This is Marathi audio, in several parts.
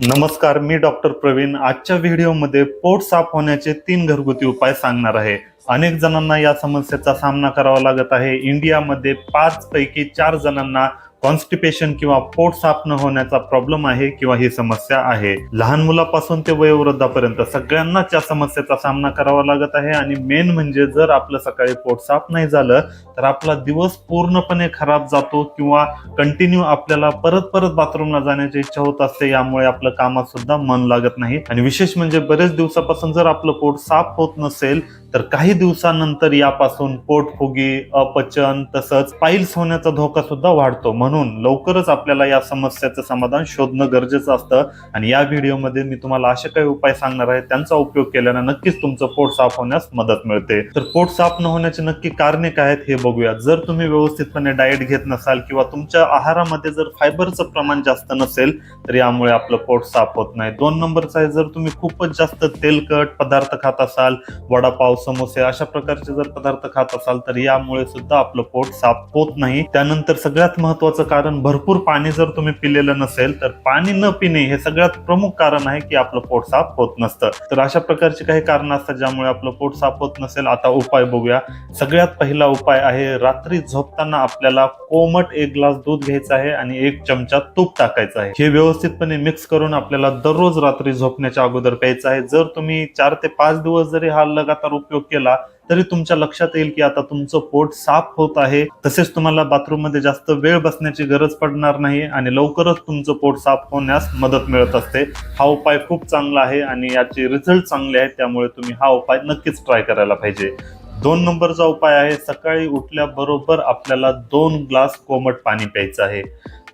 नमस्कार मी डॉक्टर प्रवीण. आजच्या व्हिडिओमध्ये पोट साफ होण्याचे तीन घरगुती उपाय सांगणार आहे. अनेक जणांना या समस्येचा सामना करावा लागत आहे. इंडियामध्ये पाच पैकी चार जणांना कॉन्स्टिपेशन किंवा पोट साफ न होण्याचा प्रॉब्लेम आहे किंवा ही समस्या आहे. लहान मुलापासून ते वयोवृद्धापर्यंत सगळ्यांनाच या समस्येचा सामना करावा लागत आहे आणि मेन म्हणजे जर आपलं सकाळी पोट साफ नाही झालं तर आपला दिवस पूर्णपणे खराब जातो किंवा कंटिन्यू आपल्याला परत परत बाथरूमला जाण्याची इच्छा होत असते यामुळे आपलं कामात सुद्धा मन लागत नाही. आणि विशेष म्हणजे बरेच दिवसापासून जर आपलं पोट साफ होत नसेल तर काही दिवसानंतर यापासून पोटफुगी अपचन तसंच पाईल्स होण्याचा धोका सुद्धा वाढतो. म्हणून लवकरच आपल्याला या समस्याचं समाधान शोधणं गरजेचं असतं. आणि या व्हिडिओमध्ये मी तुम्हाला असे काही उपाय सांगणार आहे. त्यांचा उपयोग केल्यानं नक्कीच तुमचं पोट साफ होण्यास मदत मिळते. तर पोट साफ न होण्याची नक्की कारणे काय आहेत हे बघूया. जर तुम्ही व्यवस्थितपणे डाएट घेत नसाल किंवा तुमच्या आहारामध्ये जर फायबरचं प्रमाण जास्त नसेल तर यामुळे आपलं पोट साफ होत नाही. दोन नंबरचं आहे जर तुम्ही खूपच जास्त तेलकट पदार्थ खात असाल वडापाव समोसे अशा प्रकारचे जर पदार्थ खात असाल तर यामुळे सुद्धा आपलं पोट साफ होत नाही. त्यानंतर सगळ्यात महत्वाचं कारण भरपूर पाणी जर तुम्ही पिलेलं नसेल तर पाणी न पिणे हे सगळ्यात प्रमुख कारण आहे की आपलं पोट साफ होत नसतं. तर अशा प्रकारची काही कारण असतात ज्यामुळे आपलं पोट साफ होत नसेल. आता उपाय बघूया. सगळ्यात पहिला उपाय आहे रात्री झोपताना आपल्याला कोमट एक ग्लास दूध घ्यायचं आहे आणि एक चमचा तूप टाकायचं आहे. हे व्यवस्थितपणे मिक्स करून आपल्याला दररोज रात्री झोपण्याच्या अगोदर प्यायचं आहे. जर तुम्ही चार ते पाच दिवस जरी हा लगातार उपयोग केला तरी तुमच्या लक्षात येईल की आता तुमचं पोट साफ होत आहे. तसेच तुम्हाला बाथरूममध्ये जास्त वेळ बसण्याची गरज पडणार नाही आणि लवकरच तुमचं पोट साफ होण्यास मदत मिळत असते. हा उपाय खूप चांगला आहे आणि याचे रिझल्ट चांगले आहेत त्यामुळे तुम्ही हा उपाय नक्कीच ट्राय करायला पाहिजे. दोन नंबरचा उपाय आहे सकाळी उठल्याबरोबर आपल्याला दोन ग्लास कोमट पाणी प्यायचं आहे.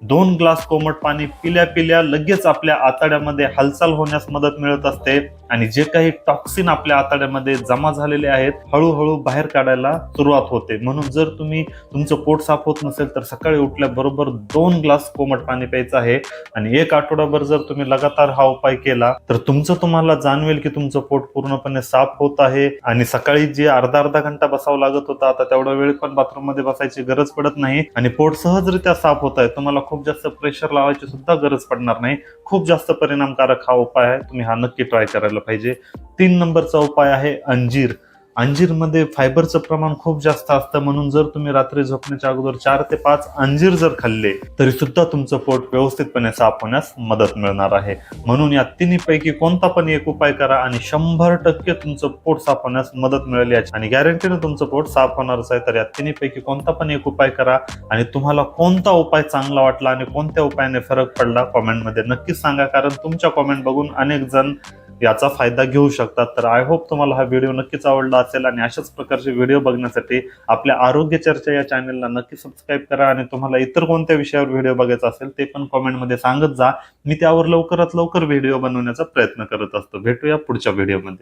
दोन ग्लास कोमट पाणी पिल्या पिल्या लगेच आपल्या आतड्यामध्ये हालचाल होण्यास मदत मिळत असते. आणि जे काही टॉक्सिन आपल्या आतड्यामध्ये जमा झालेले आहेत हळूहळू बाहेर काढायला सुरुवात होते. म्हणून जर तुम्ही तुमचं पोट साफ होत नसेल तर सकाळी उठल्याबरोबर दोन ग्लास कोमट पाणी प्यायचं आहे. आणि एक आठवडाभर जर तुम्ही लगातार हा उपाय केला तर तुमचं तुम्हाला जाणवेल की तुमचं पोट पूर्णपणे साफ होत आहे. आणि सकाळी जे अर्धा अर्धा घंटा बसावं लागत होता आता तेवढा वेळ पण बाथरूममध्ये बसायची गरज पडत नाही. आणि पोट सहजरित्या साफ होत आहे. तुम्हाला खूप जास्त प्रेशर लावायची सुद्धा गरज पडणार नाही. खूप जास्त परिणामकारक हा उपाय आहे. तुम्ही हा नक्की ट्राय करायला पाहिजे. तीन नंबरचा उपाय आहे अंजीर. अंजीरमध्ये फायबरचं प्रमाण खूप जास्त असतं म्हणून जर तुम्ही रात्री झोपण्याच्या अगोदर चार ते पाच अंजीर जर खाल्ले तरी सुद्धा तुमचं पोट व्यवस्थितपणे साफ होण्यास मदत मिळणार आहे. म्हणून या तिन्हीपैकी कोणता पण एक उपाय करा आणि शंभर टक्के तुमचं पोट साफ होण्यास मदत मिळेल याची. आणि गॅरंटीनं तुमचं पोट साफ होणारच आहे तर या तिन्हीपैकी कोणता पण एक उपाय करा. आणि तुम्हाला कोणता उपाय चांगला वाटला आणि कोणत्या उपायाने फरक पडला कॉमेंटमध्ये नक्कीच सांगा. कारण तुमच्या कॉमेंट बघून अनेक जण याचा फायदा घेऊ शकतात. तर आय होप तुम्हाला हा व्हिडिओ नक्कीच आवडला असेल आणि अशाच प्रकारचे व्हिडिओ बघण्यासाठी आपल्या आरोग्य चर्चा या चॅनलला नक्की सबस्क्राईब करा आणि तुम्हाला इतर कोणत्या विषयावर व्हिडिओ बघायचा असेल ते पण कॉमेंटमध्ये सांगत जा. मी त्यावर लवकरात लवकर व्हिडिओ बनवण्याचा प्रयत्न करत असतो. भेटूया पुढच्या व्हिडिओमध्ये